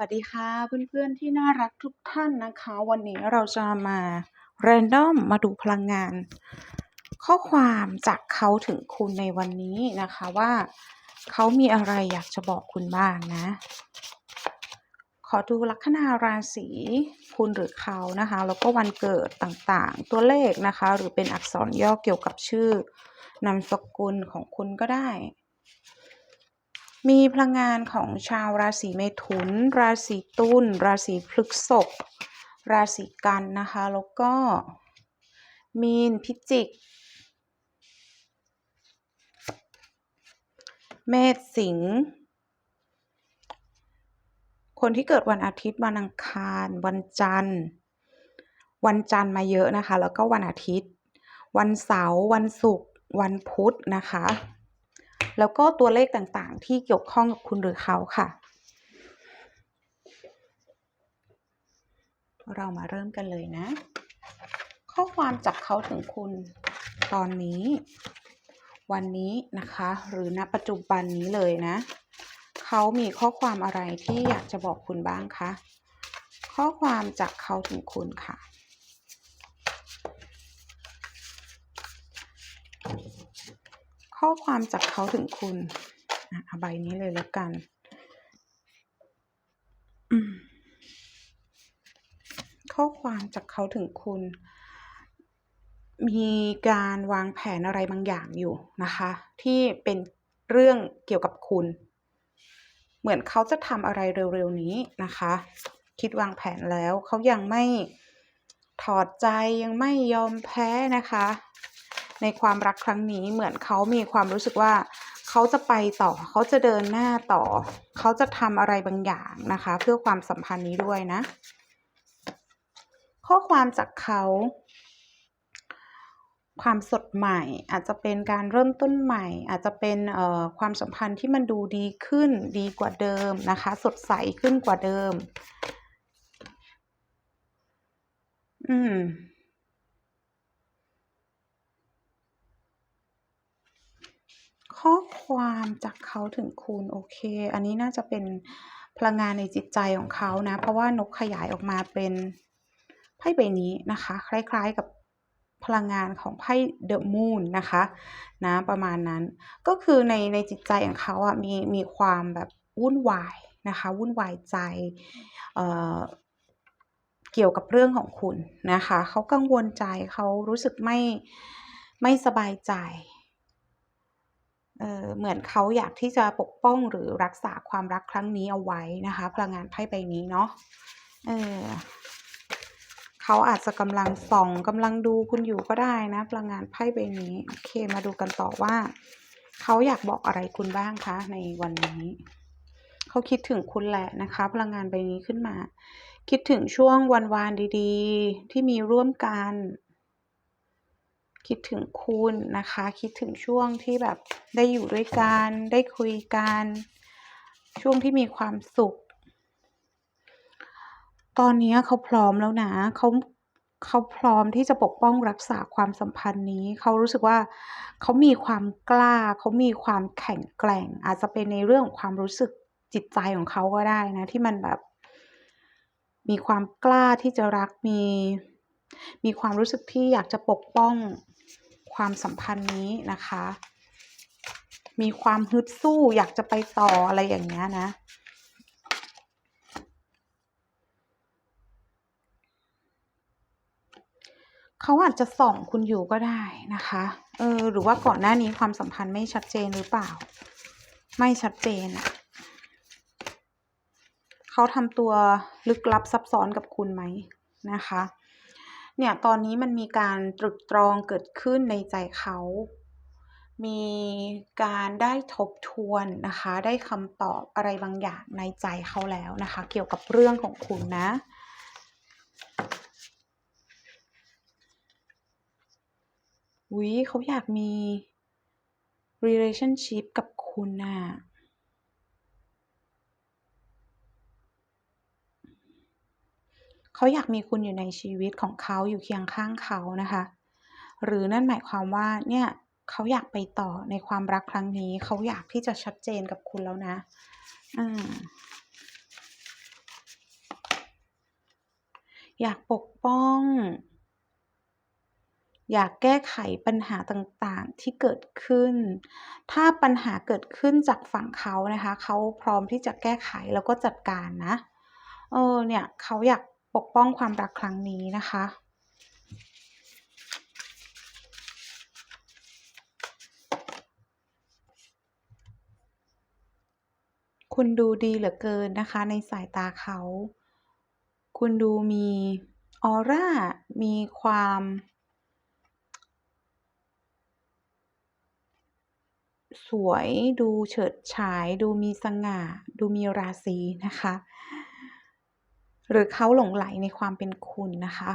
สวัสดีค่ะเพื่อนๆที่น่ารักทุกท่านนะคะ วันนี้เราจะมา r รนดอมมาดูพลังงาน ข้อความจากเขาถึงคุณในวันนี้นะคะว่าเขามีอะไรอยากจะบอกคุณบ้างนะ ขอดูลัคนาราศีคุณหรือเขานะคะ แล้วก็วันเกิดต่างๆ ตัวเลขนะคะ หรือเป็นอักษรย่อเกี่ยวกับชื่อนามสกุลของคุณก็ได้ มีพลังงานของชาวราศีเมถุน ราศีตุลราศีพฤษภราศีกันนะคะ แล้วก็ มีนพิจิก เมษสิงห์คนที่เกิดวันอาทิตย์วันอังคาร วันจันทร์ วันจันทร์มาเยอะนะคะ แล้วก็วันอาทิตย์ วันเสาร์วันศุกร์วันพุธนะคะ แล้วก็ตัวเลขต่างๆ ที่เกี่ยวข้องกับคุณหรือเขาค่ะ เรามาเริ่มกันเลยนะ ข้อความจากเขาถึงคุณตอนนี้ วันนี้นะคะ หรือณปัจจุบันนี้เลยนะ เขามีข้อความอะไรที่อยากจะบอกคุณบ้างคะข้อความจากเขาถึงคุณค่ะ ข้อความจากเขาถึงคุณเอาใบนี้เลยแล้วกันข้อความจากเขาถึงคุณ มีการวางแผนอะไรบางอย่างอยู่นะคะ ที่เป็นเรื่องเกี่ยวกับคุณ เหมือนเขาจะทำอะไรเร็วๆนี้นะคะ คิดวางแผนแล้วเขายังไม่ถอดใจยังไม่ยอมแพ้นะคะ ในความรักครั้งนี้เหมือนเขามีความรู้สึกว่าเขาจะไปต่อเขาจะเดินหน้าต่อ เขาจะทำอะไรบางอย่างนะคะ เพื่อความสัมพันธ์นี้ด้วยนะ ข้อความจากเขาความสดใหม่อาจจะเป็นการเริ่มต้นใหม่ อาจจะเป็นความสัมพันธ์ที่มันดูดีขึ้นดีกว่าเดิมนะคะ สดใสขึ้นกว่าเดิม อืม ข้อความจากเขาถึงคุณโอเค อันนี้น่าจะเป็นพลังงานในจิตใจของเขานะ เพราะว่านกขยายออกมาเป็นไพ่ใบนี้นะคะ คล้ายๆกับพลังงานของไพ่เดอะมูนนะคะนะประมาณนั้นก็คือในในจิตใจของเขาอะมีมีความแบบวุ่นวายนะคะวุ่นวายใจเเกี่ยวกับเรื่องของคุณนะคะเขากังวลใจเขารู้สึกไม่ไม่สบายใจ เหมือนเขาอยากที่จะปกป้องหรือรักษาความรักครั้งนี้เอาไว้นะคะ พลังงานไพ่ใบนี้เนาะเออเขาอาจจะกำลังส่องกำลังดูคุณอยู่ก็ได้นะ พลังงานไพ่ใบนี้โอเคมาดูกันต่อว่า เขาอยากบอกอะไรคุณบ้างคะ ในวันนี้เขาคิดถึงคุณแหละนะคะ พลังงานใบนี้ขึ้นมา คิดถึงช่วงวันวานดี ๆ ที่มีร่วมกัน คิดถึงคุณนะคะ คิดถึงช่วงที่แบบได้อยู่ด้วยกัน ได้คุยกัน ช่วงที่มีความสุข ตอนนี้เขาพร้อมแล้วนะเขาเขาพร้อมที่จะปกป้องรักษาความสัมพันธ์นี้ เขารู้สึกว่าเขามีความกล้า เขามีความแข็งแกร่ง อาจจะเป็นในเรื่องของความรู้สึกจิตใจของเขาก็ได้นะ ที่มันแบบ มีความกล้าที่จะรักมี มีความรู้สึกที่อยากจะปกป้องความสัมพันธ์นี้นะคะ มีความฮึดสู้อยากจะไปต่ออะไรอย่างเงี้ยนะเขาอาจจะส่องคุณอยู่ก็ได้นะคะ เออ หรือว่าก่อนหน้านี้ความสัมพันธ์ไม่ชัดเจนหรือเปล่า ไม่ชัดเจนอะเขาทำตัวลึกลับซับซ้อนกับคุณไหมนะคะ เนี่ยตอนนี้มันมีการตรึกตรองเกิดขึ้นในใจเขา มีการได้ทบทวนนะคะ ได้คำตอบอะไรบางอย่างในใจเขาแล้วนะคะ เกี่ยวกับเรื่องของคุณนะวิเขาอยากมี relationship กับคุณน่ะ เขาอยากมีคุณอยู่ในชีวิตของเขาอยู่เคียงข้างเขานะคะ หรือนั่นหมายความว่าเนี่ยเขาอยากไปต่อในความรักครั้งนี้ เขาอยากที่จะชัดเจนกับคุณแล้วนะอืมอยากปกป้อง อยากแก้ไขปัญหาต่างๆที่เกิดขึ้น ถ้าปัญหาเกิดขึ้นจากฝั่งเขานะคะ เขาพร้อมที่จะแก้ไขแล้วก็จัดการนะ เออเนี่ยเขาอยาก ปกป้องความรักครั้งนี้นะคะ คุณดูดีเหลือเกินนะคะในสายตาเขา คุณดูมีออร่า มีความสวยดูเฉิดฉาย ดูมีสง่า ดูมีราศีนะคะ หรือเขาหลงใหลในความเป็นคุณนะคะ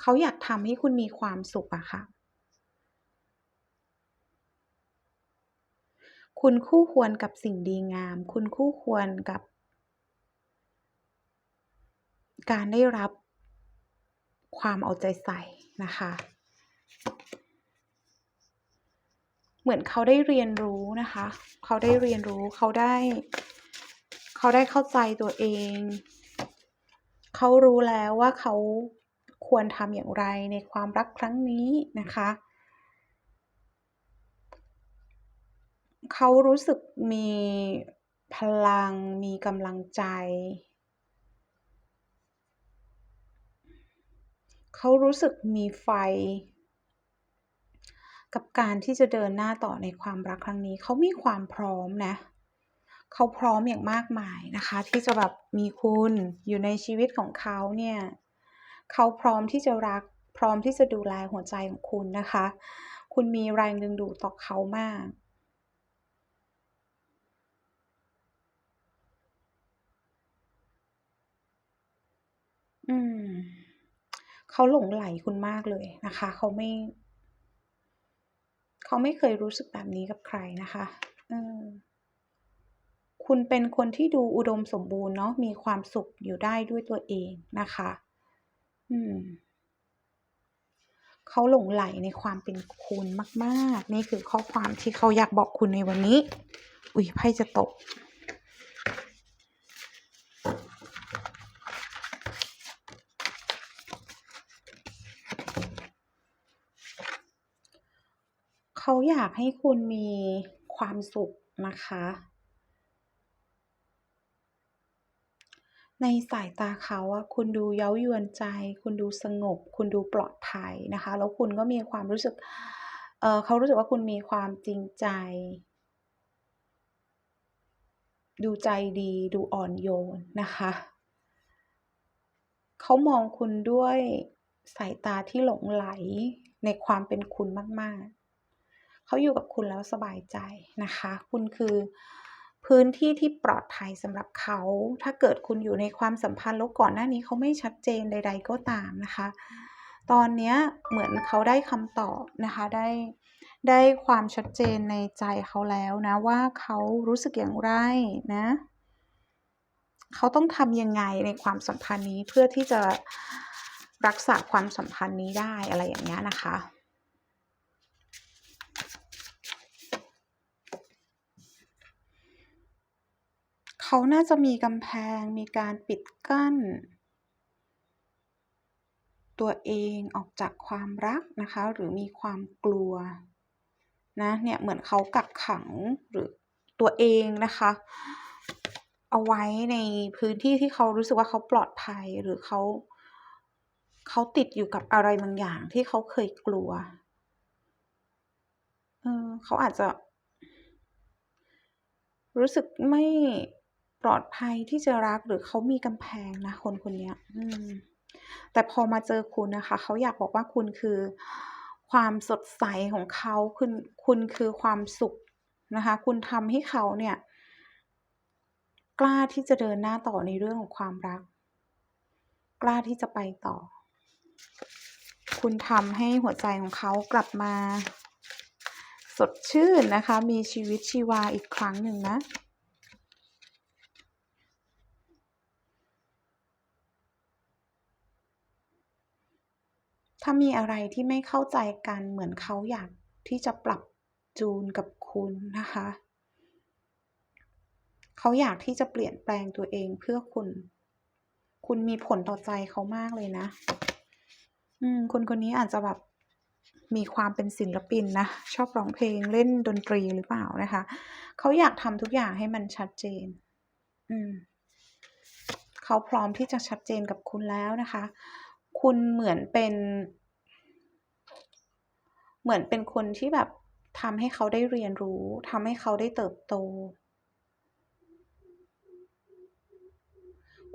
เขาอยากทำให้คุณมีความสุขอะค่ะ คุณคู่ควรกับสิ่งดีงาม คุณคู่ควรกับ การได้รับความเอาใจใส่นะคะ เหมือนเขาได้เรียนรู้นะคะ เขาได้เรียนรู้ เขาได้ เขาได้เข้าใจตัวเอง เขารู้แล้วว่าเขาควรทำอย่างไรในความรักครั้งนี้นะคะ เขารู้สึกมีพลังมีกำลังใจ เขารู้สึกมีไฟ กับการที่จะเดินหน้าต่อในความรักครั้งนี้ เขามีความพร้อมนะเเขาพร้อมอย่างมากมายนะคะ ที่จะแบบมีคุณอยู่ในชีวิตของเขาเนี่ยเขาพร้อมที่จะรักพร้อมที่จะดูแลหัวใจของคุณนะคะ คุณมีแรงดึงดูดต่อเขามากอืมเขาหลงใหลคุณมากเลยนะคะ เขาไม่ เขาไม่เคยรู้สึกแบบนี้กับใครนะคะ คุณเป็นคนที่ดูอุดมสมบูรณ์เนาะมีความสุขอยู่ได้ด้วยตัวเองนะคะ อืมเขาหลงใหลในความเป็นคุณมาก ๆ นี่คือข้อความที่เขาอยากบอกคุณในวันนี้ อุ๊ยไพ่จะตก เขาอยากให้คุณมีความสุขนะคะ ในสายตาเขาอะคุณดูเย้ายวนใจ คุณดูสงบ คุณดูปลอดภัยนะคะ แล้วคุณก็มีความรู้สึกเเขารู้สึกว่าคุณมีความจริงใจ ดูใจดีดูอ่อนโยนนะคะ เขามองคุณด้วยสายตาที่หลงไหลในความเป็นคุณมาก ๆ เขาอยู่กับคุณแล้วสบายใจนะคะ คุณคือ พื้นที่ที่ปลอดภัยสำหรับเขา ถ้าเกิดคุณอยู่ในความสัมพันธ์แล้วก่อนหน้านี้เขาไม่ชัดเจนใด ๆ ก็ตามนะคะ ตอนนี้เหมือนเขาได้คำตอบนะคะได้ได้ความชัดเจนในใจเขาแล้วนะว่าเขารู้สึกอย่างไรนะเขาต้องทำยังไงในความสัมพันธ์นี้เพื่อที่จะรักษาความสัมพันธ์นี้ได้อะไรอย่างเงี้ยนะคะ เขาน่าจะมีกำแพงมีการปิดกั้น ตัวเองออกจากความรักนะคะ หรือมีความกลัวนะเนี่ยเหมือนเขากักขังหรือตัวเองนะคะ เอาไว้ในพื้นที่ที่เขารู้สึกว่าเขาปลอดภัยหรือเขาเขาติดอยู่กับอะไรบางอย่างที่เขาเคยกลัวเออเขาอาจจะรู้สึกไม่ ปลอดภัยที่จะรักหรือเขามีกำแพงนะคนคนนี้อืม แต่พอมาเจอคุณนะคะ เขาอยากบอกว่าคุณคือความสดใสของเขาคุณคุณคือความสุขนะคะ คุณทำให้เขาเนี่ย กล้าที่จะเดินหน้าต่อในเรื่องของความรัก กล้าที่จะไปต่อ คุณทำให้หัวใจของเขากลับมา สดชื่นนะคะ มีชีวิตชีวาอีกครั้งหนึ่งนะ ถ้ามีอะไรที่ไม่เข้าใจกันเหมือนเขาอยากที่จะปรับจูนกับคุณนะคะ เขาอยากที่จะเปลี่ยนแปลงตัวเองเพื่อคุณ คุณมีผลต่อใจเขามากเลยนะ อืมคนคนนี้อาจจะแบบมีความเป็นศิลปินนะ ชอบร้องเพลงเล่นดนตรีหรือเปล่านะคะ เขาอยากทำทุกอย่างให้มันชัดเจน อืม เขาพร้อมที่จะชัดเจนกับคุณแล้วนะคะ คุณเหมือนเป็น เหมือนเป็นคนที่แบบทำให้เขาได้เรียนรู้ทำให้เขาได้เติบโต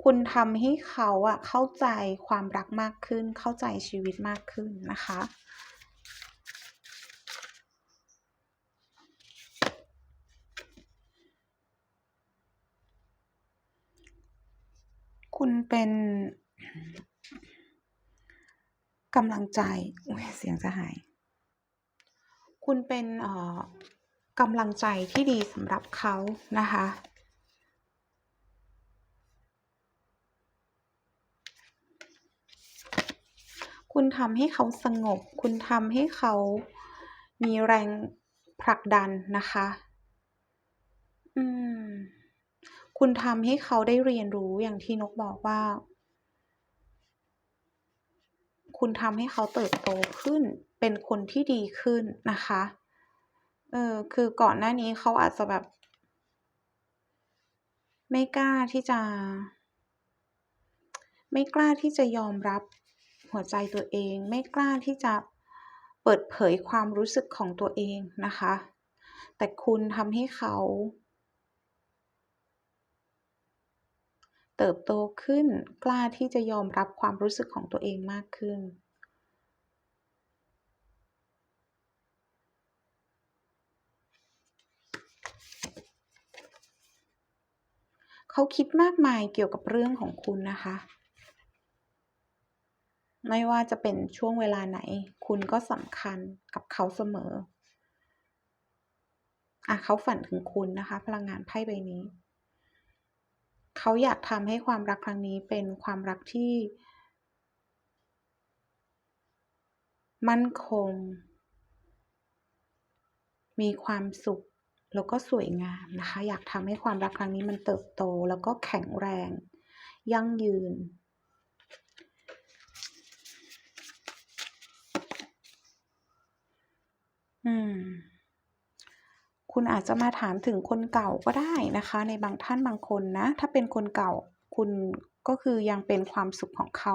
คุณทำให้เขาอะเข้าใจความรักมากขึ้น เข้าใจชีวิตมากขึ้นนะคะคุณเป็น กำลังใจเสียงจะหาย คุณเป็นเอ่อกำลังใจที่ดีสำหรับเขานะคะ คุณทำให้เขาสงบ คุณทำให้เขามีแรงผลักดันนะคะ อืม คุณทำให้เขาได้เรียนรู้อย่างที่นกบอกว่า คุณทำให้เขาเติบโตขึ้น เป็นคนที่ดีขึ้นนะคะ เออคือก่อนหน้านี้เขาอาจจะแบบ ไม่กล้าที่จะ ไม่กล้าที่จะยอมรับหัวใจตัวเอง ไม่กล้าที่จะเปิดเผยความรู้สึกของตัวเองนะคะ แต่คุณทำให้เขา เติบโตขึ้น กล้าที่จะยอมรับความรู้สึกของตัวเองมากขึ้น เขาคิดมากมายเกี่ยวกับเรื่องของคุณนะคะ ไม่ว่าจะเป็นช่วงเวลาไหน คุณก็สำคัญกับเขาเสมออะเขาฝันถึงคุณนะคะ พลังงานไพ่ใบนี้ เขาอยากทำให้ความรักครั้งนี้เป็นความรักที่ มั่นคง มีความสุขแล้วก็สวยงามนะคะ อยากทำให้ความรักครั้งนี้มันเติบโตแล้วก็แข็งแรง ยั่งยืน อืม คุณอาจจะมาถามถึงคนเก่าก็ได้นะคะ ในบางท่านบางคนนะ ถ้าเป็นคนเก่าคุณก็คือยังเป็นความสุขของเขา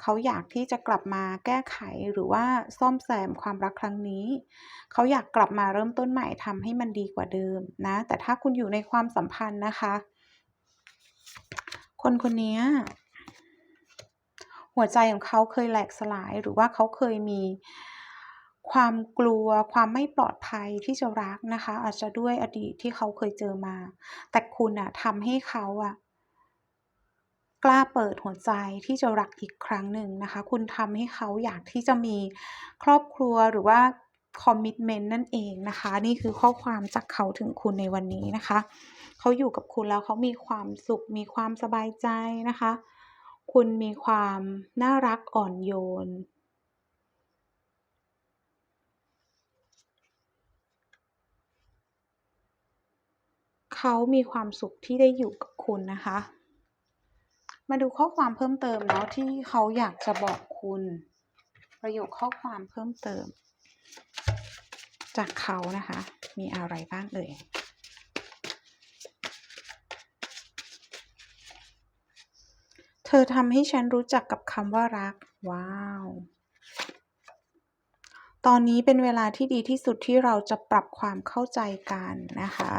เขาอยากที่จะกลับมาแก้ไขหรือว่าซ่อมแซมความรักครั้งนี้ เขาอยากกลับมาเริ่มต้นใหม่ทำให้มันดีกว่าเดิมนะ แต่ถ้าคุณอยู่ในความสัมพันธ์นะคะ คนคนนี้หัวใจของเขาเคยแหลกสลายหรือว่าเขาเคยมี ความกลัวความไม่ปลอดภัยที่จะรักนะคะ อาจจะด้วยอดีตที่เขาเคยเจอมา แต่คุณน่ะทำให้เขาอะกล้าเปิดหัวใจที่จะรักอีกครั้งหนึ่งนะคะ คุณทำให้เขาอยากที่จะมีครอบครัวหรือว่าคอมมิตเมนต์นั่นเองนะคะ นี่คือข้อความจากเขาถึงคุณในวันนี้นะคะ เขาอยู่กับคุณแล้วเขามีความสุข มีความสบายใจนะคะ คุณมีความน่ารักอ่อนโยน เขามีความสุขที่ได้อยู่กับคุณนะคะ มาดูข้อความเพิ่มเติมเนาะที่เขาอยากจะบอกคุณ ประโยคข้อความเพิ่มเติม จากเขานะคะ มีอะไรบ้างเอ่ยเธอทำให้ฉันรู้จักกับคำว่ารัก ว้าว ตอนนี้เป็นเวลาที่ดีที่สุดที่เราจะปรับความเข้าใจกันนะคะ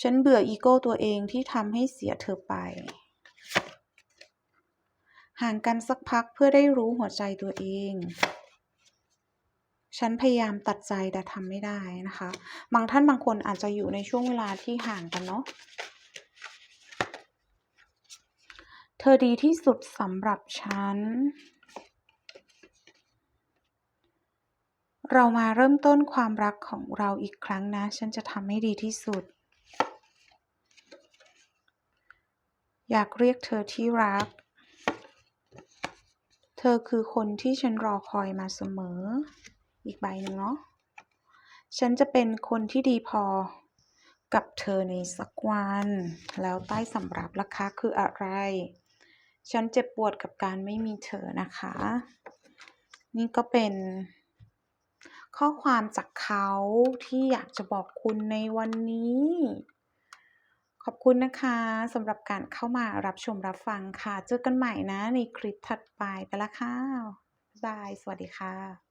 ฉันเบื่ออีโก้ตัวเองที่ทำให้เสียเธอไป ห่างกันสักพักเพื่อได้รู้หัวใจตัวเอง ฉันพยายามตัดใจแต่ทำไม่ได้นะคะ บางท่านบางคนอาจจะอยู่ในช่วงเวลาที่ห่างกันเนาะ เธอดีที่สุดสำหรับฉันเรามาเริ่มต้นความรักของเราอีกครั้งนะ ฉันจะทำให้ดีที่สุด อยากเรียกเธอที่รัก เธอคือคนที่ฉันรอคอยมาเสมอ อีกใบหนึ่งเนาะ ฉันจะเป็นคนที่ดีพอกับเธอในสักวัน แล้วใต้สำรับราคาคืออะไร ฉันเจ็บปวดกับการไม่มีเธอนะคะ นี่ก็เป็นข้อความจากเขาที่อยากจะบอกคุณในวันนี้ ขอบคุณนะคะสำหรับการเข้ามารับชมรับฟังค่ะ เจอกันใหม่นะในคลิปถัดไปไปละค่ะบ๊ายบาย สวัสดีค่ะ